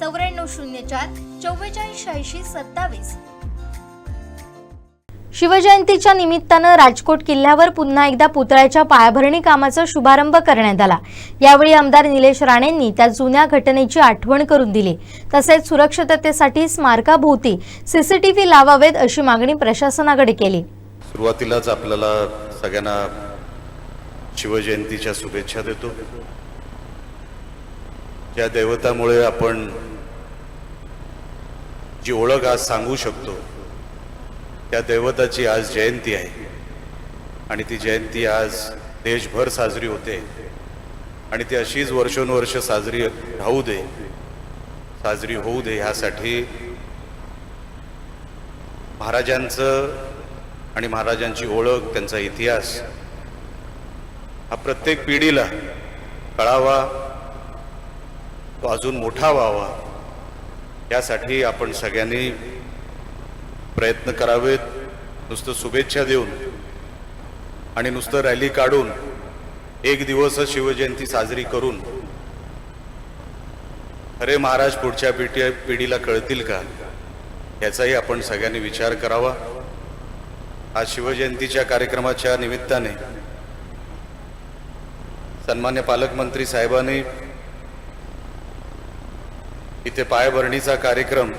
चौऱ्याण्णव शून्य चार चव्वेचाळीस शहाऐंशी सत्तावीस. शिवजयंतीच्या निमित्तानं राजकोट किल्ल्यावर पुन्हा एकदा पुतळ्याच्या पायाभरणी कामाचा शुभारंभ करण्यात आला. यावेळी आमदार निलेश राणेंनी त्या जुन्या घटनेची आठवण करून दिली. तसेच सुरक्षिततेसाठी स्मारकाभोवती सीसीटीव्ही लावावेत अशी मागणी प्रशासनाकडे केली. सुरुवातीलाच आपल्याला सगळ्यांना शिवजयंतीच्या शुभेच्छा देतो. ज्या दैवतामुळे आपण जी ओळख आज सांगू शकतो त्या दैवताची आज जयंती आहे. आणि ती जयंती आज देशभर साजरी होते. आणि ती अशीच वर्षोनुवर्ष साजरी राहू दे साजरी होऊ दे ह्यासाठी महाराजांचं आणि महाराजांची ओळख त्यांचा इतिहास हा प्रत्येक पिढीला कळावा तो अजून मोठा व्हावा. यासाठी आपण सगळ्यांनी प्रयत्न करावेत. नुसतं शुभेच्छा देऊन आणि नुसतं रॅली काढून एक दिवस शिवजयंती साजरी करून अरे महाराज पुढच्या पिढी पिढीला कळतील का? याचाही आपण सगळ्यांनी विचार करावा. आज शिवजयंतीच्या कार्यक्रमाच्या निमित्ताने सन्मान्य पालकमंत्री साहेबांनी इथे पायाभरणीचा कार्यक्रम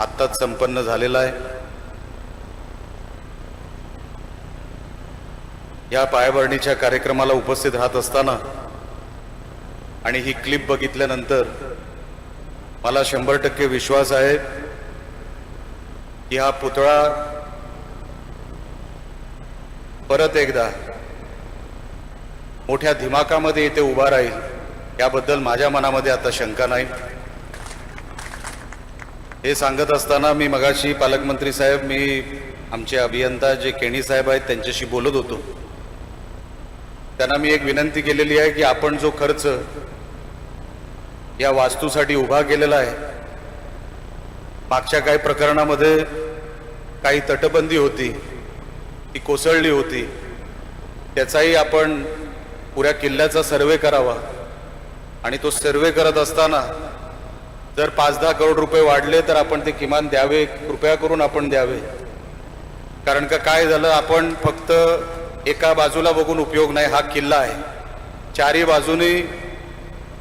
आत्ताच संपन्न झालेला आहे. या पायाभरणीच्या कार्यक्रमाला उपस्थित राहत असताना आणि ही क्लिप बघितल्यानंतर मला शंभर टक्के विश्वास आहे की हा पुतळा परत एकदा मोठ्या धिमाकामध्ये इथे उभा राहील. याबद्दल माझ्या मनामध्ये आता शंका नाही. हे सांगत असताना मी मगाशी पालकमंत्री साहेब मी आमचे अभियंता जे केणी साहेब आहेत त्यांच्याशी बोलत होतो. त्यांना मी एक विनंती केलेली आहे की आपण जो खर्च या वास्तूसाठी उभा केलेला आहे मागच्या काही प्रकरणामध्ये काही तटबंदी होती ती कोसळली होती त्याचाही आपण पुऱ्या किल्ल्याचा सर्वे करावा. आणि तो सर्वे करत असताना जर पाच दहा करोड रुपये वाढले तर आपण ते किमान द्यावे कृपया करून आपण द्यावे. कारण का काय झालं आपण फक्त एका बाजूला बघून उपयोग नाही हा किल्ला आहे. चारही बाजूने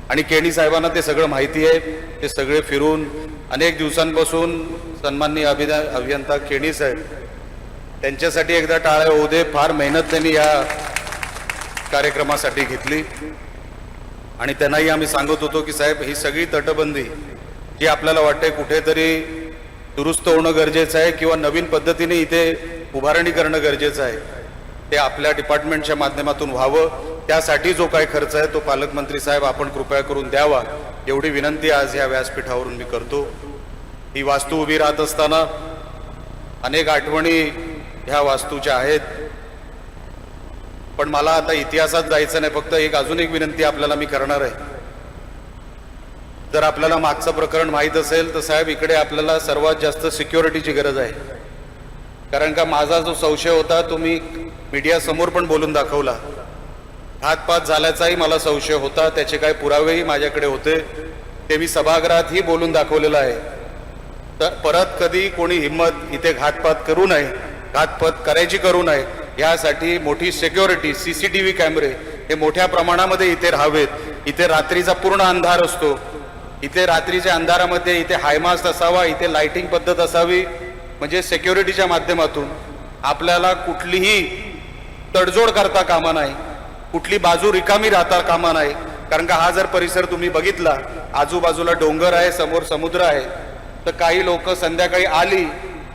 आणि केणी साहेबांना ते सगळं माहिती आहे ते सगळे फिरून अनेक दिवसांपासून सन्माननीय अभिना अभियंता केणी साहेब त्यांच्यासाठी एकदा टाळ्या होऊ दे फार मेहनत त्यांनी या कार्यक्रमासाठी घेतली. आणि त्यांनाही आम्ही सांगत होतो की साहेब ही सगळी तटबंदी जी आपल्याला वाटते कुठेतरी दुरुस्त होणं गरजेचं आहे किंवा नवीन पद्धतीने इथे उभारणी करणं गरजेचं आहे ते आपल्या डिपार्टमेंटच्या माध्यमातून व्हावं. त्यासाठी जो काही खर्च आहे तो पालकमंत्री साहेब आपण कृपया करून द्यावा. एवढी विनंती आज या व्यासपीठावरून मी करतो. ही वास्तू उभी राहत असताना अनेक आठवणी ह्या वास्तूच्या आहेत. पण मला आता इतिहासात जायचं नाही फक्त एक अजून एक विनंती आपल्याला मी करणार आहे. जर आपल्याला मागचं प्रकरण माहीत असेल तर साहेब इकडे आपल्याला सर्वात जास्त सिक्युरिटीची गरज आहे. कारण का माझा जो संशय होता तो मी मीडियासमोर पण बोलून दाखवला. हातपात झाल्याचाही मला संशय होता त्याचे काही पुरावेही माझ्याकडे होते. ते मी सभागृहातही बोलून दाखवलेलं आहे. तर परत कधी कोणी हिंमत इथे घातपात करू नये घातपात करायची करू नये यासाठी मोठी सिक्युरिटी व्ही कॅमेरे हे मोठ्या प्रमाणामध्ये इथे राहावेत. इथे रात्रीचा पूर्ण अंधार असतो. इथे रात्रीच्या अंधारामध्ये इथे हायमास्ट असावा इथे लाइटिंग पद्धत असावी म्हणजे सिक्युरिटीच्या माध्यमातून आपल्याला कुठलीही तडजोड करता कामा नाही कुठली बाजू रिकामी राहता कामा नाही. कारण का हा जर परिसर तुम्ही बघितला आजूबाजूला डोंगर आहे समोर समुद्र आहे तर काही लोक संध्याकाळी आली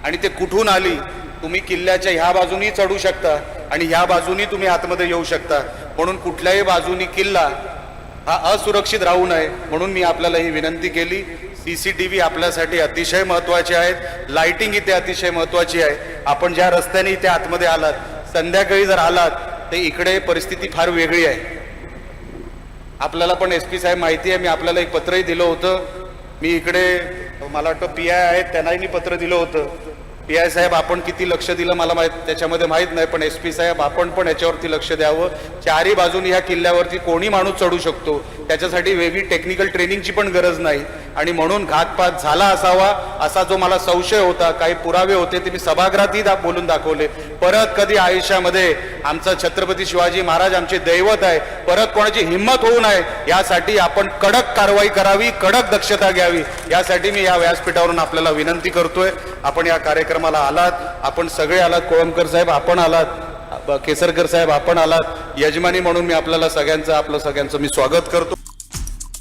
आणि ते कुठून आली तुम्ही किल्ल्याच्या ह्या बाजूनी चढू शकता आणि ह्या बाजूनी तुम्ही आतमध्ये येऊ शकता. म्हणून कुठल्याही बाजूनी किल्ला हा असुरक्षित राहू नये. म्हणून मी आपल्याला ही विनंती केली. सी सी टी व्ही आपल्यासाठी अतिशय महत्त्वाचे आहेत. लाइटिंग इथे अतिशय महत्वाची आहे. आपण ज्या रस्त्याने इथे आतमध्ये आलात संध्याकाळी जर आलात तर इकडे परिस्थिती फार वेगळी आहे. आपल्याला पण एस पी साहेब माहिती आहे. मी आपल्याला एक पत्रही दिलं होतं. मी इकडे मला वाटतं पी आय आहेत त्यांनाही मी पत्र दिलं होतं. पी आय साहेब आपण किती लक्ष दिलं मला माहीत त्याच्यामध्ये माहीत नाही पण एस पी साहेब आपण पण याच्यावरती लक्ष द्यावं. चारही बाजूनी ह्या किल्ल्यावरती कोणी माणूस चढू शकतो? त्याच्यासाठी वेगळी टेक्निकल ट्रेनिंगची पण गरज नाही. आणि म्हणून घातपात झाला असावा असा जो मला संशय होता काही पुरावे होते ते मी सभागृहातही दा बोलून दाखवले. परत कधी आयुष्यामध्ये आमचं छत्रपती शिवाजी महाराज आमचे दैवत आहे परत कोणाची हिंमत होऊ नये यासाठी आपण कडक कारवाई करावी कडक दक्षता घ्यावी यासाठी मी या व्यासपीठावरून आपल्याला विनंती करतोय. आपण या कार्यक्रमाला आलात आपण सगळे आलात कोळंबकर साहेब आपण आलात केसरकर साहेब आपण आलात यजमानी म्हणून मी आपल्याला सगळ्यांचं आपलं सगळ्यांचं मी स्वागत करतो.